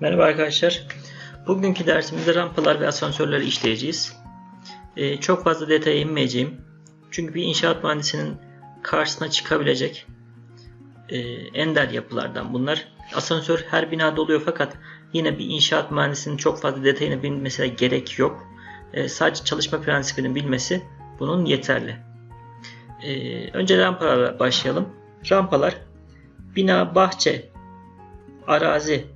Merhaba arkadaşlar. Bugünkü dersimizde rampalar ve asansörleri işleyeceğiz. Ee, çok fazla detaya inmeyeceğim. Çünkü bir inşaat mühendisinin karşısına çıkabilecek e, ender yapılardan bunlar. Asansör her binada oluyor fakat yine bir inşaat mühendisinin çok fazla detayını bilmesine gerek yok. E, sadece çalışma prensibini bilmesi bunun yeterli. E, önce rampalarla başlayalım. Rampalar bina, bahçe, arazi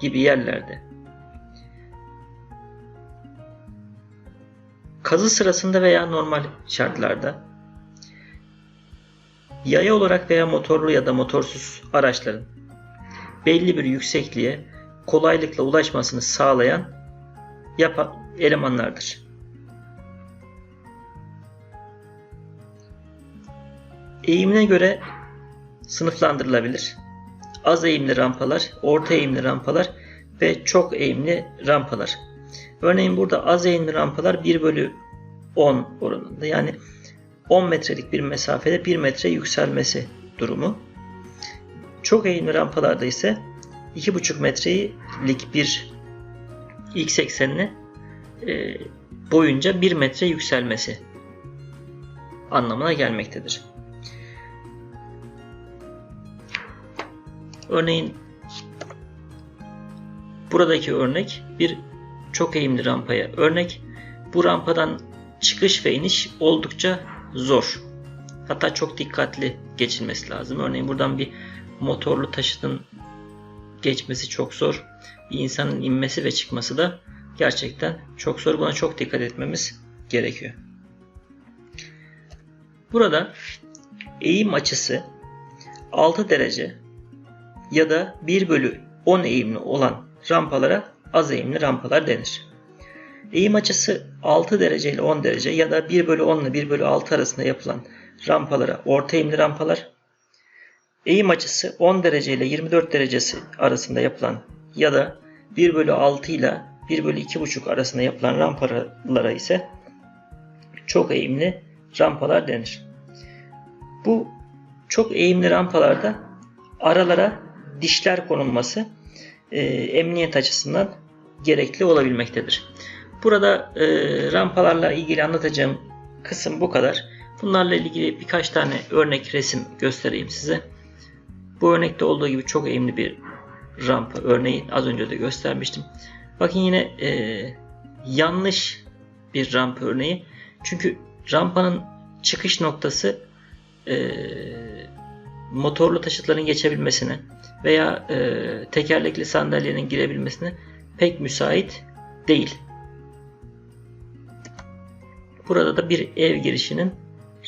gibi yerlerde kazı sırasında veya normal şartlarda yaya olarak veya motorlu ya da motorsuz araçların belli bir yüksekliğe kolaylıkla ulaşmasını sağlayan yapan elemanlardır. Eğimine göre sınıflandırılabilir. Az eğimli rampalar, orta eğimli rampalar ve çok eğimli rampalar. Örneğin burada az eğimli rampalar 1 bölü 10 oranında. Yani 10 metrelik bir mesafede 1 metre yükselmesi durumu. Çok eğimli rampalarda ise 2,5 metrelik bir x eksenine e, boyunca 1 metre yükselmesi anlamına gelmektedir. Örneğin buradaki örnek bir çok eğimli rampaya örnek. Bu rampadan çıkış ve iniş oldukça zor. Hatta çok dikkatli geçilmesi lazım. Örneğin buradan bir motorlu taşıtın geçmesi çok zor. Bir insanın inmesi ve çıkması da gerçekten çok zor. Buna çok dikkat etmemiz gerekiyor. Burada eğim açısı 6 derece ya da 1 bölü 10 eğimli olan rampalara az eğimli rampalar denir. Eğim açısı 6 derece ile 10 derece ya da 1 bölü 10 ile 1 bölü 6 arasında yapılan rampalara orta eğimli rampalar, eğim açısı 10 derece ile 24 derecesi arasında yapılan ya da 1 bölü 6 ile 1 bölü 2,5 arasında yapılan rampalara ise çok eğimli rampalar denir. Bu çok eğimli rampalarda aralara dişler konulması e, emniyet açısından gerekli olabilmektedir. Burada e, rampalarla ilgili anlatacağım kısım bu kadar. Bunlarla ilgili birkaç tane örnek resim göstereyim size. Bu örnekte olduğu gibi çok eğimli bir rampa örneği az önce de göstermiştim. Bakın yine e, yanlış bir rampa örneği. Çünkü rampanın çıkış noktası e, motorlu taşıtların geçebilmesine veya e, tekerlekli sandalyenin girebilmesine pek müsait değil. Burada da bir ev girişinin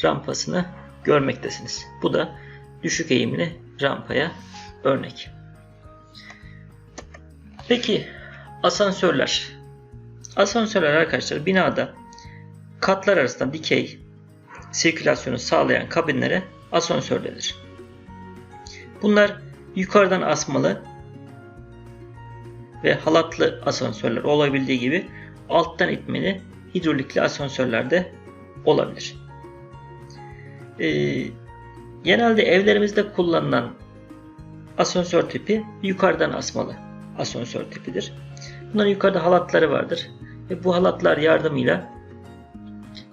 rampasını görmektesiniz. Bu da düşük eğimli rampaya örnek. Peki asansörler. Asansörler arkadaşlar binada katlar arasında dikey sirkülasyonu sağlayan kabinlere asansör denir. Bunlar yukarıdan asmalı ve halatlı asansörler olabildiği gibi alttan itmeli hidrolikli asansörler de olabilir. Ee, genelde evlerimizde kullanılan asansör tipi yukarıdan asmalı asansör tipidir. Bunların yukarıda halatları vardır ve bu halatlar yardımıyla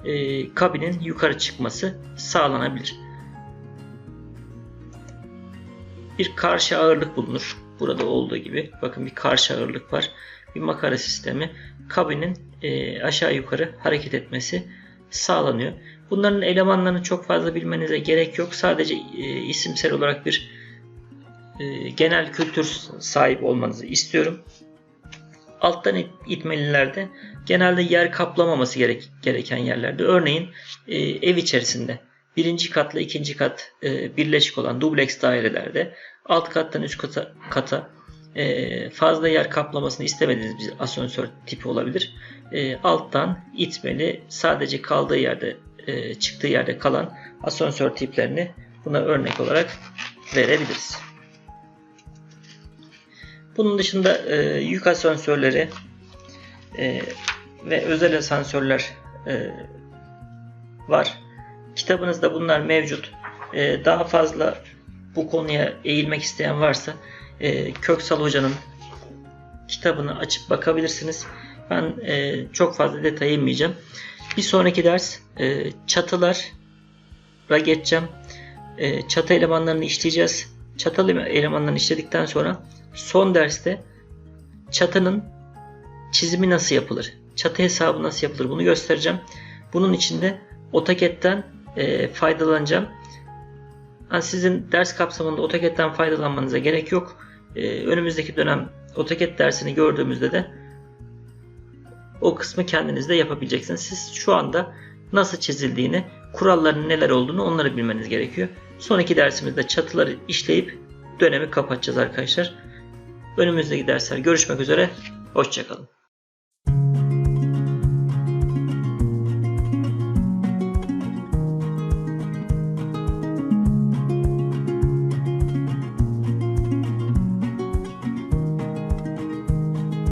e, kabinin yukarı çıkması sağlanabilir. Bir karşı ağırlık bulunur. Burada olduğu gibi bakın bir karşı ağırlık var. Bir makara sistemi kabinin e, aşağı yukarı hareket etmesi sağlanıyor. Bunların elemanlarını çok fazla bilmenize gerek yok. Sadece e, isimsel olarak bir e, genel kültür sahip olmanızı istiyorum. Alttan it, itmelilerde genelde yer kaplamaması gerek, gereken yerlerde. Örneğin e, ev içerisinde birinci katla ikinci kat e, birleşik olan dubleks dairelerde alt kattan üst kata, kata e, fazla yer kaplamasını istemediğiniz bir asansör tipi olabilir. E, alttan itmeli sadece kaldığı yerde e, çıktığı yerde kalan asansör tiplerini buna örnek olarak verebiliriz. Bunun dışında e, yük asansörleri e, ve özel asansörler e, var. Kitabınızda bunlar mevcut. E, daha fazla bu konuya eğilmek isteyen varsa e, Köksal Hoca'nın kitabını açıp bakabilirsiniz. Ben e, çok fazla detaya inmeyeceğim. Bir sonraki ders e, çatılara geçeceğim. E, çatı elemanlarını işleyeceğiz. Çatı elemanlarını işledikten sonra son derste çatının çizimi nasıl yapılır? Çatı hesabı nasıl yapılır? Bunu göstereceğim. Bunun için de AutoCAD'den e, faydalanacağım. Yani sizin ders kapsamında AutoCAD'den faydalanmanıza gerek yok. E, önümüzdeki dönem AutoCAD dersini gördüğümüzde de o kısmı kendiniz de yapabileceksiniz. Siz şu anda nasıl çizildiğini, kuralların neler olduğunu onları bilmeniz gerekiyor. Sonraki dersimizde çatıları işleyip dönemi kapatacağız arkadaşlar. Önümüzdeki dersler görüşmek üzere. Hoşçakalın.